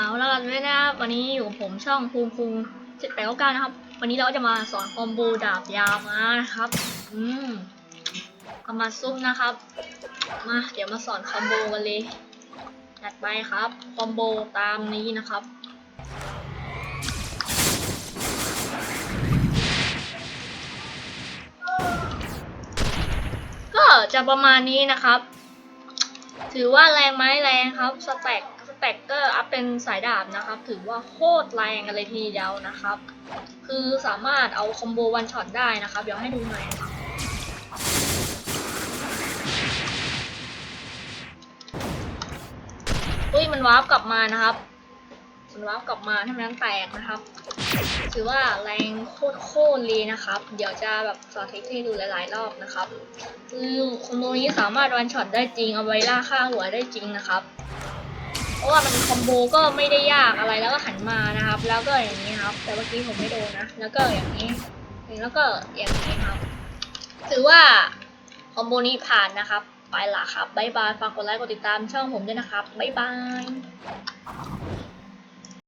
เอาละกันด้วยนะครับวันนี้อยู่กับผมช่องภูมิภูมิเจ็ดแปดเก้าก้านะครับ วันนี้เราจะมาสอนคอมโบดาบยามานะครับ อืมเอามาซุ่มนะครับ มาเดี๋ยวมาสอนคอมโบกันเลยจัดไปครับคอมโบตามนี้นะครับก็จะประมาณนี้นะครับ ถือว่าแรงไหมแรงครับสแต็ก แตกเกอร์อัพเป็นสายดาบนะครับ ถือว่าโคตรแรงกันเลยทีเดียวนะครับ คือสามารถเอาคอมโบวันช็อตได้นะครับ เดี๋ยวให้ดูหน่อยนะครับอุ้ยมันวาร์ปกลับมานะครับ มันวาร์ปกลับมาทำนั้นแตกนะครับ ถือว่าแรงโคตรโคตรเลยนะครับ เดี๋ยวจะแบบสาธิตให้ดูหลาย ๆ รอบนะครับคือคอมโบนี้สามารถวันช็อตได้จริงเอาไว้ล่าค่าหัวได้จริงนะครับ เพราะว่ามันคอมโบก็ไม่ได้ยากอะไรแล้วก็หันมานะครับ แล้วก็อย่างนี้ครับ แต่เมื่อกี้ผมไม่โดนนะ แล้วก็อย่างนี้ แล้วก็อย่างนี้ครับ ถือว่าคอมโบนี้ผ่านนะครับ ไปละครับ บ๊ายบาย ฝากกดไลค์ กดติดตามช่องผมด้วยนะครับ บ๊ายบาย